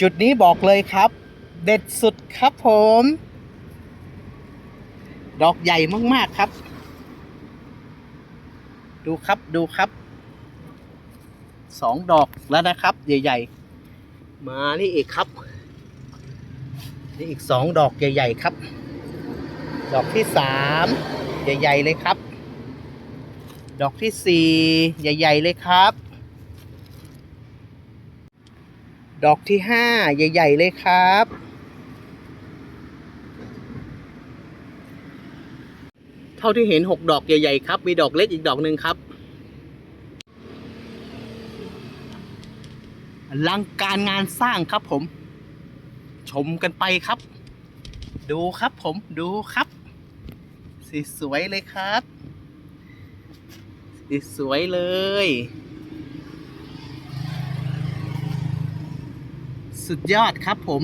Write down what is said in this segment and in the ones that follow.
จุดนี้บอกเลยครับ เด็ดสุดครับผม ดอกใหญ่มากๆครับ ดูครับดูครับสองดอกแล้วนะครับ ใหญ่ ๆ มานี่อีกครับ นี่อีกสองดอกใหญ่ ๆ ครับ ดอกที่สามใหญ่ ๆ เลยครับ ดอกที่สี่ใหญ่ ๆ เลยครับ ดอกที่ห้าใหญ่ ๆ เลยครับ เท่าที่เห็นหกดอกใหญ่ ๆ ครับ มีดอกเล็กอีกดอกหนึ่งครับลังการงานสร้างครับผม ชมกันไปครับ ดูครับผมดูครับสีสวยเลยครับสีสวยเลย สุดยอดครับผม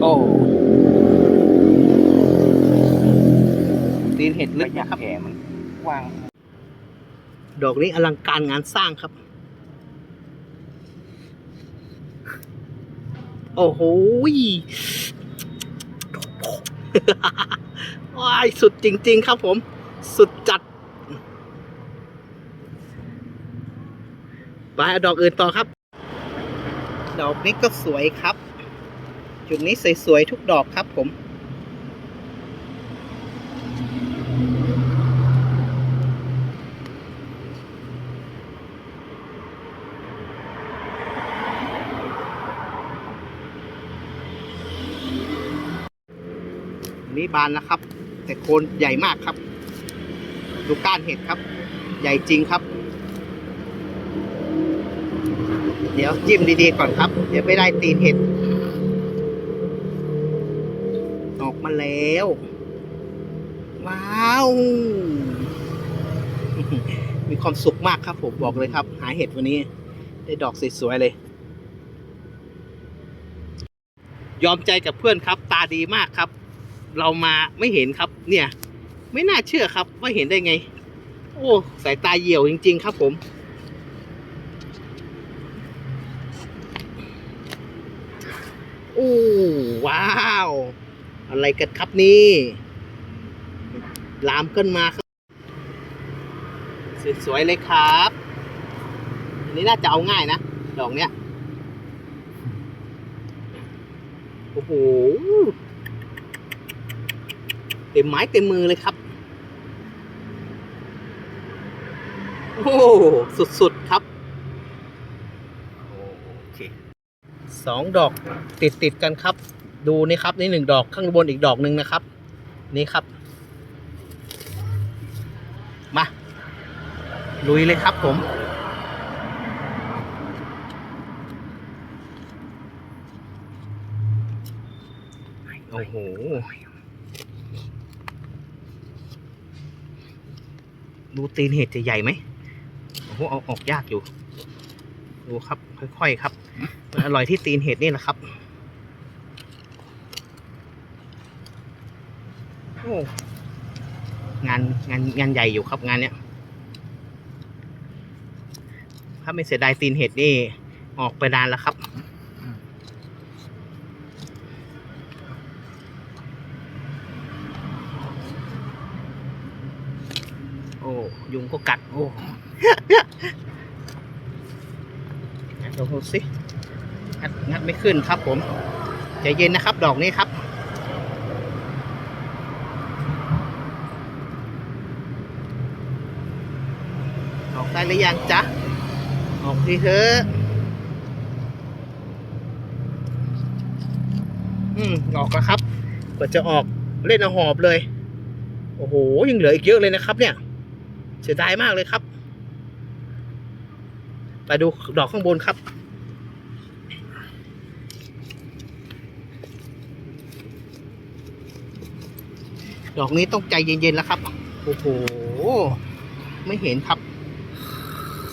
โอ้ตีนเห็ดลึกนะครับแผลมันกว้าง ดอกนี้อลังการงานสร้างครับ โอ้โหยว้ายสุดจริง ๆ ครับผม สุดจัด ไปเอาดอกอื่นต่อครับ ดอกนี้ก็สวยครับ จุดนี้สวยๆทุกดอกครับผมนี่บานนะครับ แต่โคนใหญ่มากครับ ดูก้านเห็ดครับ ใหญ่จริงครับ เดี๋ยวจิ้มดีๆก่อนครับ เดี๋ยวไม่ได้ตีนเห็ด ออกมาแล้ว ว้าว มีความสุขมากครับผมบอกเลยครับ หาเห็ดวันนี้ ได้ดอกสวยๆเลย ยอมใจกับเพื่อนครับ ตาดีมากครับ เรามาไม่เห็นครับ เนี่ย ไม่น่าเชื่อครับ ว่าเห็นได้ไง โอ้ สายตาเหี่ยวจริง ๆ ครับผม อ้ว้าว อะไรกันครับนี่ลามขึ้นมาครับสวยๆเลยครับ อันนี้น่าจะเอาง่ายนะ ดอกเนี้ย โอ้โห เต็มไม้เต็มมือเลยครับ โอ้ สุดๆครับ โอเค สองดอกติดติดๆกันครับ ดูนี่ครับนี่หนึ่งดอกข้างบนอีกดอกหนึ่งนะครับ นี่ครับ มา ลุยเลยครับผมโอ้โหดูตีนเห็ดจะใหญ่ไหมโอ้โหเอาออกยากอยู่ ดูครับ ค่อยๆครับ มันอร่อยที่ตีนเห็ดนี่แหละครับ โอ้งานงานงานใหญ่อยู่ครับงานเนี้ย ถ้าไม่เสียดายตีนเห็ดนี่ ออกไปนานแล้วครับโอ้ยุงก็กัด โอ้งัดดูสิ งัดงัดไม่ขึ้นครับผมใจเย็นนะครับ ดอกนี้ครับออกได้หรือยังจ๊ะออกทีเถอะอืมออกแล้วครับกว่าจะออกเล่นเอาหอบเลย โอ้โหยังเหลืออีกเยอะเลยนะครับ เนี่ย เสียดายมากเลยครับ ไปดูดอกข้างบนครับ ดอกนี้ต้องใจเย็นๆแล้วครับ โอ้โห ไม่เห็นครับ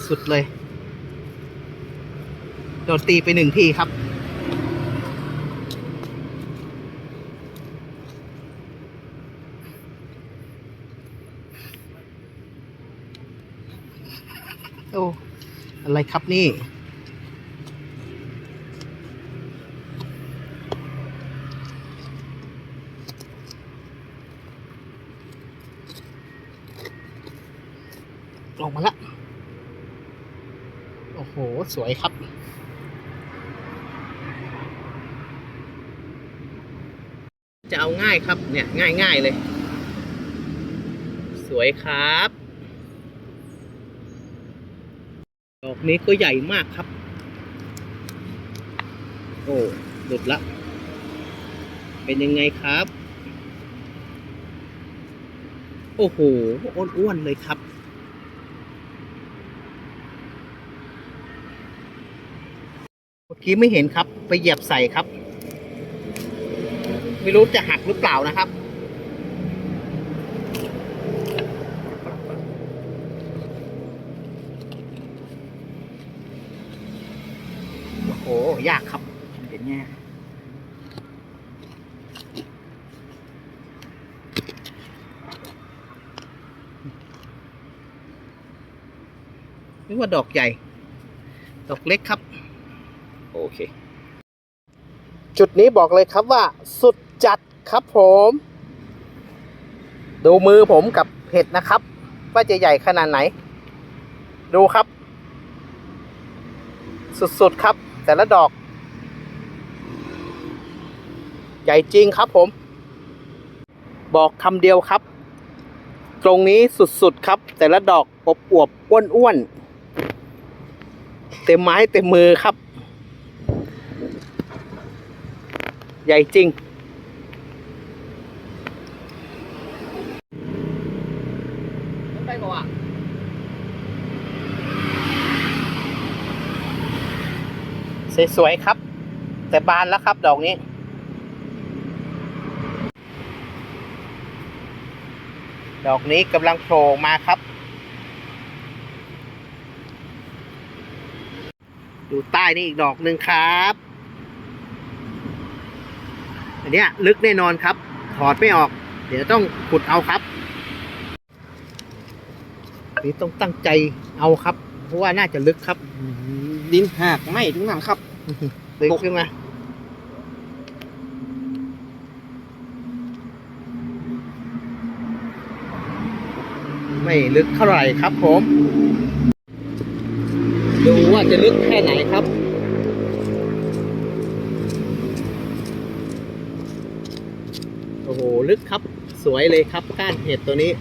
สุดเลย โดนตีไปหนึ่งทีครับ โอ้ อะไรครับนี่ ออกมาละ โอ้โห สวยครับ จะเอาง่ายครับ เนี่ยง่ายง่ายเลย สวยครับ ดอกนี้ก็ใหญ่มากครับ โอ้หลุดละ เป็นยังไงครับ โอ้โห อ้วนๆเลยครับ มื่อกี้ไม่เห็นครับ ไปเหยียบใส่ครับ ไม่รู้จะหักหรือเปล่านะครับ โอ้โห ยากครับเห็นไงนึกว่าดอกใหญ่ ดอกเล็กครับ โอเค จุดนี้บอกเลยครับว่าสุดจัดครับผม ดูมือผมกับเห็ดนะครับ ว่าจะใหญ่ขนาดไหน ดูครับ สุดๆครับ แต่ละดอก ใหญ่จริงครับผม บอกคำเดียวครับ ตรงนี้สุดๆครับ แต่ละดอกอบอวบอ้วนๆเต็มไม้เต็มมือครับ ใหญ่จริง ไปก่อนสวยๆครับ แต่บานแล้วครับดอกนี้ดอกนี้กำลังโผล่มาครับ ดูใต้นี่อีกดอกหนึ่งครับอัน เนี้ยลึกแน่นอนครับ ถอดไม่ออก เดี๋ยวต้องขุดเอาครับนี่ต้องตั้งใจเอาครับ เพราะว่าน่าจะลึกครับดินหักไหม่ทุกนั้นครับลึกขึ้นมาไม่ลึกเท่าไหร่ครับผม ดูว่าจะลึกแค่ไหนครับ โอ้โห ลึกครับ สวยเลยครับก้านเห็ดตัวนี้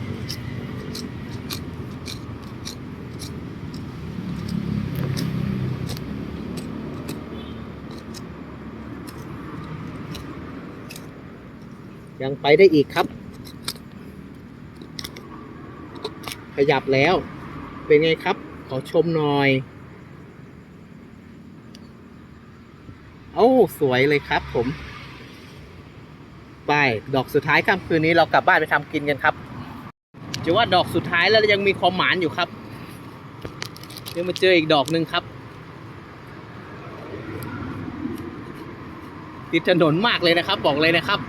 ยังไปได้อีกครับ ขยับแล้ว เป็นไงครับ ขอชมหน่อย โอ้ สวยเลยครับผม ไป ดอกสุดท้ายค่ำคืนนี้เรากลับบ้านไปทำกินกันครับจะว่าดอกสุดท้ายแล้วยังมีความหมานอยู่ครับ ยังมาเจออีกดอกหนึ่งครับ ติดถนนมากเลยนะครับ บอกเลยนะครับ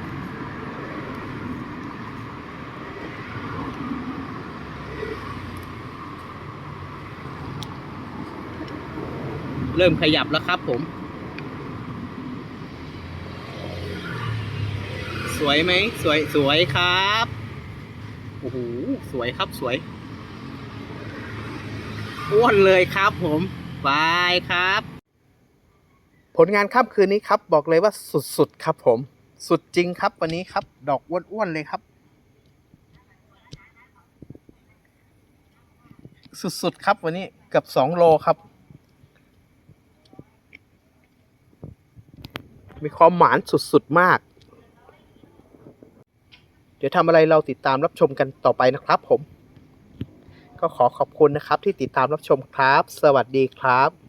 เริ่มขยับแล้วครับผม สวยไหมสวยสวยครับโอ้โหสวยครับสวยอ้วนเลยครับผมบายครับ ผลงานค่ำคืนนี้ครับ บอกเลยว่าสุดๆครับผม สุดจริงครับวันนี้ครับ ดอกอ้วนๆเลยครับ สุดๆครับวันนี้เกือบสองโลครับมีความหมานสุดๆมาก ดี๋ยวทำอะไรเราติดตามรับชมกันต่อไปนะครับผม ก็ขอขอบคุณนะครับที่ติดตามรับชมครับ สวัสดีครับ